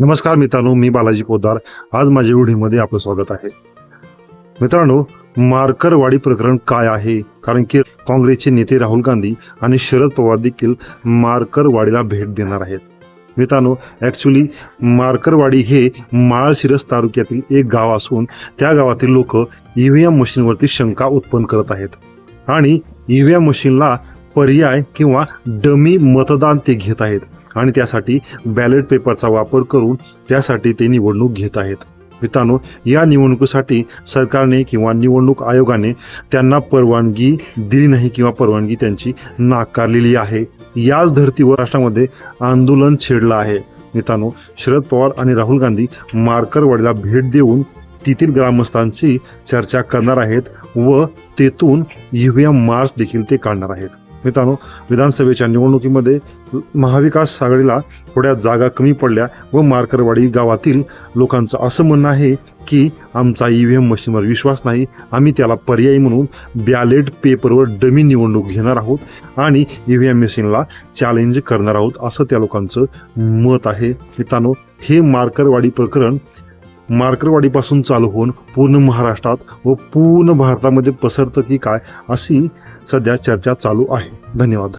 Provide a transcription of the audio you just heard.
नमस्कार मित्रांनो मी बालाजी पोदार आज माझ्या व्हिडिओमध्ये आपलं स्वागत आहे. मित्रांनो मार्करवाडी प्रकरण काय आहे? कारण की काँग्रेसचे नेते राहुल गांधी आणि शरद पवार देखील मार्करवाडीला भेट देणार आहेत. मित्रांनो ॲक्च्युली मार्करवाडी हे माळशिरस तालुक्यातील एक गाव असून त्या गावातील लोक ई व्ही एम मशीनवरती शंका उत्पन्न करत आहेत. आणि ई व्ही एम मशीनला पर्याय किंवा डमी मतदान ते घेत आहेत. आणि त्यासाठी बॅलेट पेपरचा वापर करून त्यासाठी ते निवडणूक घेत आहेत. मित्रांनो या निवडणुकीसाठी सरकारने किंवा निवडणूक आयोगाने त्यांना परवानगी दिली नाही किंवा परवानगी त्यांची नाकारलेली आहे. याच धर्तीवर राष्ट्रामध्ये आंदोलन छेडलं आहे. मित्रांनो शरद पवार आणि राहुल गांधी मार्करवाडीला भेट देऊन तेथील ग्रामस्थांची चर्चा करणार आहेत व तेथून युव्या मार्च देखील ते काढणार आहेत. मित्रांनो विधानसभेच्या निवडणुकीमध्ये महाविकास आघाडीला थोड्या जागा कमी पडल्या व मार्करवाडी गावातील लोकांचं असं म्हणणं आहे की आमचा ई व्ही एम मशीनवर विश्वास नाही. आम्ही त्याला पर्यायी म्हणून बॅलेट पेपरवर डमी निवडणूक घेणार आहोत आणि ई व्ही एम मशीनला चॅलेंज करणार आहोत असं त्या लोकांचं मत आहे. मित्रांनो हे मार्करवाडी प्रकरण मार्करवाडीपासून चालू होऊन पूर्ण महाराष्ट्रात व पूर्ण भारतामध्ये पसरतं की काय अशी सध्या चर्चा चालू आहे. धन्यवाद.